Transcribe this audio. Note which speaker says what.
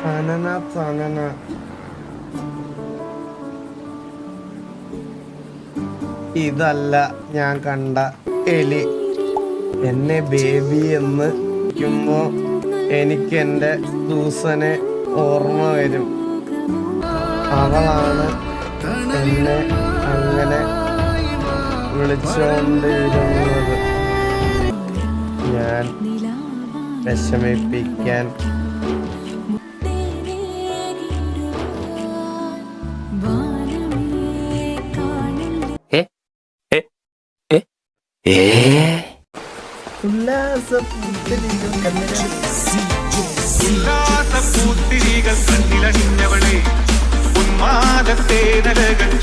Speaker 1: തനന തനന ഇതല്ല ഞാൻ കണ്ട എലി. എന്നെ ബേബി എന്ന് വിളിക്കുമ്പോ എനിക്ക് എന്റെ സൂസനെ ഓർമ്മ വരും. അവളാണ് എന്നെ അങ്ങനെ വിളിച്ചുകൊണ്ടിരുന്നത് ഞാൻ വിഷമിപ്പിക്കാൻ
Speaker 2: ഏ
Speaker 3: ഉല്ലാസപ്പൂത്തിരികൾ കണ്ണിലണിഞ്ഞവളെ ഉന്മാദത്തേനലകൾ ചുണ്ടിലണിഞ്ഞവളെ